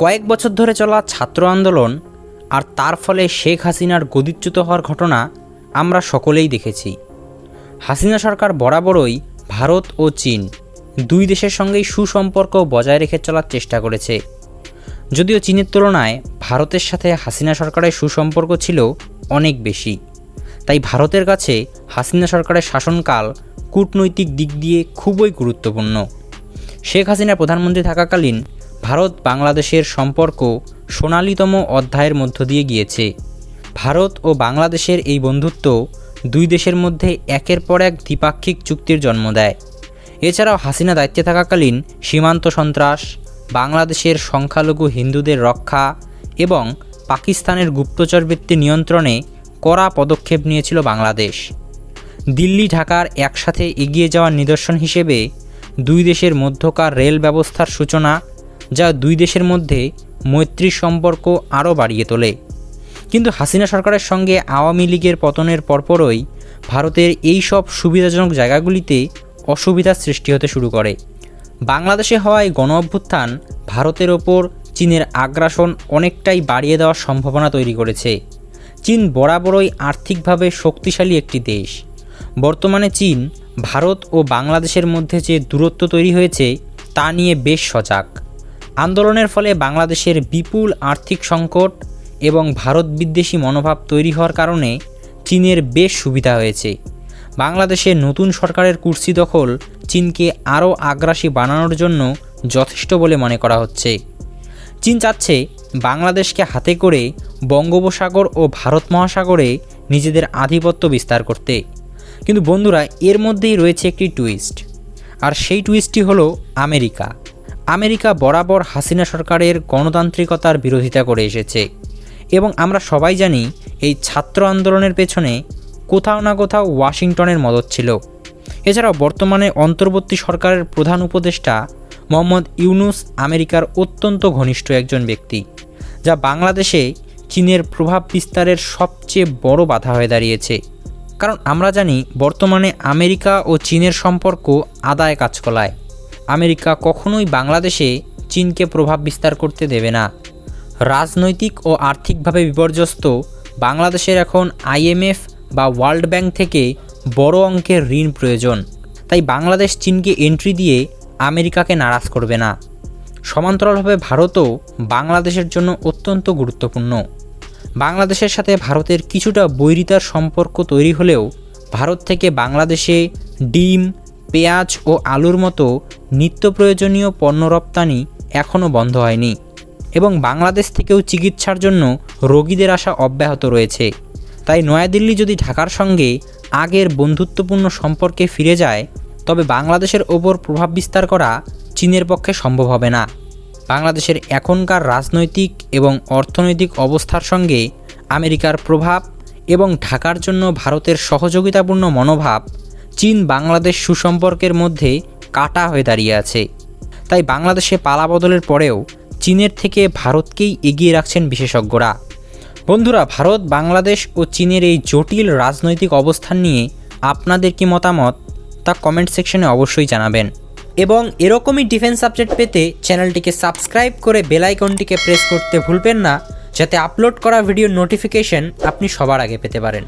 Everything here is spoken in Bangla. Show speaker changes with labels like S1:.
S1: কয়েক বছর ধরে চলা ছাত্র আন্দোলন আর তার ফলে শেখ হাসিনার গদিচ্যুত হওয়ার ঘটনা আমরা সকলেই দেখেছি। হাসিনা সরকার বরাবরই ভারত ও চীন দুই দেশের সঙ্গেই সুসম্পর্ক বজায় রেখে চলার চেষ্টা করেছে। যদিও চীনের তুলনায় ভারতের সাথে হাসিনা সরকারের সুসম্পর্ক ছিল অনেক বেশি। তাই ভারতের কাছে হাসিনা সরকারের শাসনকাল কূটনৈতিক দিক দিয়ে খুবই গুরুত্বপূর্ণ। শেখ হাসিনা প্রধানমন্ত্রী থাকাকালীন ভারত বাংলাদেশের সম্পর্ক সোনালীতম অধ্যায়ের মধ্য দিয়ে গিয়েছে। ভারত ও বাংলাদেশের এই বন্ধুত্ব দুই দেশের মধ্যে একের পর এক দ্বিপাক্ষিক চুক্তির জন্ম দেয়। এছাড়াও হাসিনা দায়িত্বে থাকাকালীন সীমান্ত সন্ত্রাস, বাংলাদেশের সংখ্যালঘু হিন্দুদের রক্ষা এবং পাকিস্তানের গুপ্তচরবৃত্তি নিয়ন্ত্রণে কড়া পদক্ষেপ নিয়েছিল বাংলাদেশ। দিল্লি, ঢাকার একসাথে এগিয়ে যাওয়ার নিদর্শন হিসেবে দুই দেশের মধ্যকার রেল ব্যবস্থার সূচনা যা দুই দেশের মধ্যে মৈত্রী সম্পর্ক আরও বাড়িয়ে তোলে। কিন্তু হাসিনা সরকারের সঙ্গে আওয়ামী লীগের পতনের পরপরই ভারতের এই সব সুবিধাজনক জায়গাগুলিতে অসুবিধার সৃষ্টি হতে শুরু করে। বাংলাদেশে হওয়ায় গণ অভ্যুত্থান ভারতের ওপর চীনের আগ্রাসন অনেকটাই বাড়িয়ে দেওয়ার সম্ভাবনা তৈরি করেছে। চীন বরাবরই আর্থিকভাবে শক্তিশালী একটি দেশ। বর্তমানে চীন ভারত ও বাংলাদেশের মধ্যে যে দূরত্ব তৈরি হয়েছে, তা নিয়ে বেশ সজাগ। আন্দোলনের ফলে বাংলাদেশের বিপুল আর্থিক সংকট এবং ভারত বিদ্বেষী মনোভাব তৈরি হওয়ার কারণে চীনের বেশ সুবিধা হয়েছে। বাংলাদেশের নতুন সরকারের কুর্সি দখল চীনকে আরও আগ্রাসী বানানোর জন্য যথেষ্ট বলে মনে করা হচ্ছে। চীন চাচ্ছে বাংলাদেশকে হাতে করে বঙ্গোপসাগর ও ভারত মহাসাগরে নিজেদের আধিপত্য বিস্তার করতে। কিন্তু বন্ধুরা, এর মধ্যেই রয়েছে একটি টুইস্ট। আর সেই টুইস্টটি হলো আমেরিকা। আমেরিকা বরাবর হাসিনা সরকারের গণতান্ত্রিকতার বিরোধিতা করে এসেছে। এবং আমরা সবাই জানি এই ছাত্র আন্দোলনের পেছনে কোথাও না কোথাও ওয়াশিংটনের মদত ছিল। এছাড়াও বর্তমানে অন্তর্বর্তী সরকারের প্রধান উপদেষ্টা মোহাম্মদ ইউনুস আমেরিকার অত্যন্ত ঘনিষ্ঠ একজন ব্যক্তি, যা বাংলাদেশে চীনের প্রভাব বিস্তারের সবচেয়ে বড় বাধা হয়ে দাঁড়িয়েছে। কারণ আমরা জানি বর্তমানে আমেরিকা ও চীনের সম্পর্ক আদায় কাজ কলায় আমেরিকা কখনোই বাংলাদেশে চীনকে প্রভাব বিস্তার করতে দেবে না। রাজনৈতিক ও আর্থিকভাবে বিপর্যস্ত বাংলাদেশের এখন আইএমএফ বা ওয়ার্ল্ড ব্যাংক থেকে বড় অঙ্কের ঋণ প্রয়োজন। তাই বাংলাদেশ চীনকে এন্ট্রি দিয়ে আমেরিকাকে নারাজ করবে না। সমান্তরালভাবে ভারতও বাংলাদেশের জন্য অত্যন্ত গুরুত্বপূর্ণ। বাংলাদেশের সাথে ভারতের কিছুটা বৈরিতার সম্পর্ক তৈরি হলেও ভারত থেকে বাংলাদেশে ডিম পেঁয়াজ ও আলুর মতো নিত্য প্রয়োজনীয় পণ্য রপ্তানি এখনও বন্ধ হয়নি এবং বাংলাদেশ থেকেও চিকিৎসার জন্য রোগীদের আসা অব্যাহত রয়েছে। তাই নয়াদিল্লি যদি ঢাকার সঙ্গে আগের বন্ধুত্বপূর্ণ সম্পর্কে ফিরে যায়, তবে বাংলাদেশের ওপর প্রভাব বিস্তার করা চীনের পক্ষে সম্ভব হবে না। বাংলাদেশের এখনকার রাজনৈতিক এবং অর্থনৈতিক অবস্থার সঙ্গে আমেরিকার প্রভাব এবং ঢাকার জন্য ভারতের সহযোগিতাপূর্ণ মনোভাব চীন বাংলাদেশ সুসম্পর্কের মধ্যে কাটা হয়ে দাঁড়িয়ে আছে। তাই বাংলাদেশে পালাবদলের পরেও চীনের থেকে ভারতকেই এগিয়ে রাখছেন বিশেষজ্ঞরা। বন্ধুরা, ভারত, বাংলাদেশ ও চীনের এই জটিল রাজনৈতিক অবস্থান নিয়ে আপনাদের কি মতামত তা কমেন্ট সেকশনে অবশ্যই জানাবেন। এবং এরকমই ডিফেন্স আপডেট পেতে চ্যানেলটিকে সাবস্ক্রাইব করে বেল আইকনটিকে প্রেস করতে ভুলবেন না, যাতে আপলোড করা ভিডিওর নোটিফিকেশন আপনি সবার আগে পেতে পারেন।